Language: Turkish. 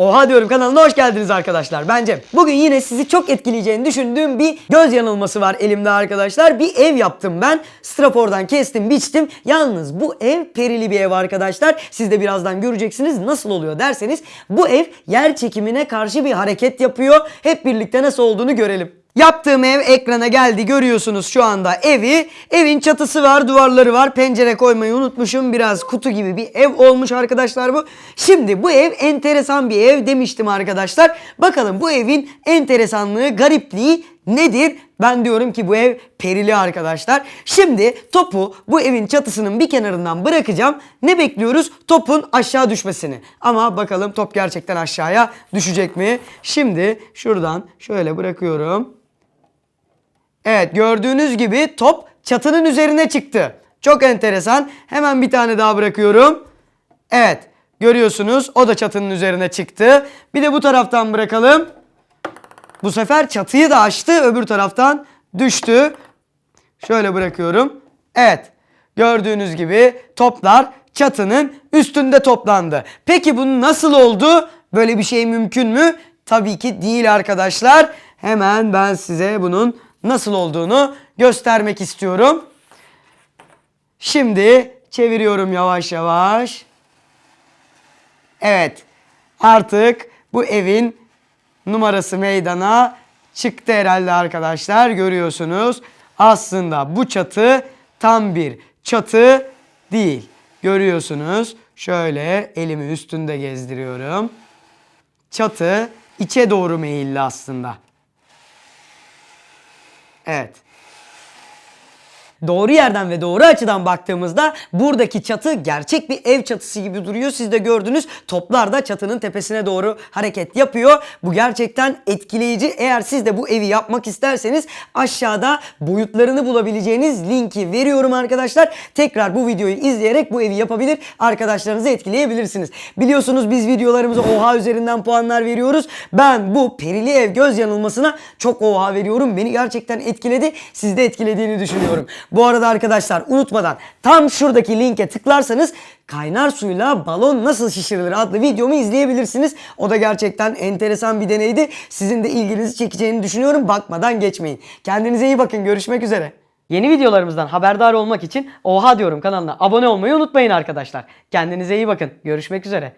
Oha diyorum kanalına hoş geldiniz arkadaşlar. Ben Cem. Bugün yine sizi çok etkileyeceğini düşündüğüm bir göz yanılması var elimde arkadaşlar. Bir ev yaptım ben. Strafor'dan kestim, biçtim. Yalnız bu ev perili bir ev arkadaşlar. Siz de birazdan göreceksiniz nasıl oluyor derseniz. Bu ev yer çekimine karşı bir hareket yapıyor. Hep birlikte nasıl olduğunu görelim. Yaptığım ev ekrana geldi. Görüyorsunuz şu anda evi. Evin çatısı var, duvarları var. Pencere koymayı unutmuşum. Biraz kutu gibi bir ev olmuş arkadaşlar bu. Şimdi bu ev enteresan bir ev demiştim arkadaşlar. Bakalım bu evin enteresanlığı, garipliği nedir? Ben diyorum ki bu ev perili arkadaşlar. Şimdi topu bu evin çatısının bir kenarından bırakacağım. Ne bekliyoruz? Topun aşağı düşmesini. Ama bakalım top gerçekten aşağıya düşecek mi? Şimdi şuradan şöyle bırakıyorum. Evet gördüğünüz gibi top çatının üzerine çıktı. Çok enteresan. Hemen bir tane daha bırakıyorum. Evet görüyorsunuz o da çatının üzerine çıktı. Bir de bu taraftan bırakalım. Bu sefer çatıyı da açtı öbür taraftan düştü. Şöyle bırakıyorum. Evet gördüğünüz gibi toplar çatının üstünde toplandı. Peki bu nasıl oldu? Böyle bir şey mümkün mü? Tabii ki değil arkadaşlar. Hemen ben size bunun nasıl olduğunu göstermek istiyorum. Şimdi çeviriyorum yavaş yavaş. Evet. Artık bu evin numarası meydana çıktı herhalde arkadaşlar. Görüyorsunuz. Aslında bu çatı tam bir çatı değil. Görüyorsunuz. Şöyle elimi üstünde gezdiriyorum. Çatı içe doğru meyilli aslında. Evet. Doğru yerden ve doğru açıdan baktığımızda buradaki çatı gerçek bir ev çatısı gibi duruyor. Siz de gördünüz toplar da çatının tepesine doğru hareket yapıyor. Bu gerçekten etkileyici. Eğer siz de bu evi yapmak isterseniz aşağıda boyutlarını bulabileceğiniz linki veriyorum arkadaşlar. Tekrar bu videoyu izleyerek bu evi yapabilir, arkadaşlarınızı etkileyebilirsiniz. Biliyorsunuz biz videolarımıza oha üzerinden puanlar veriyoruz. Ben bu perili ev göz yanılmasına çok oha veriyorum. Beni gerçekten etkiledi. Siz de etkilediğini düşünüyorum. Bu arada arkadaşlar unutmadan tam şuradaki linke tıklarsanız kaynar suyla balon nasıl şişirilir adlı videomu izleyebilirsiniz. O da gerçekten enteresan bir deneydi. Sizin de ilginizi çekeceğini düşünüyorum. Bakmadan geçmeyin. Kendinize iyi bakın. Görüşmek üzere. Yeni videolarımızdan haberdar olmak için Oha diyorum kanalına abone olmayı unutmayın arkadaşlar. Kendinize iyi bakın. Görüşmek üzere.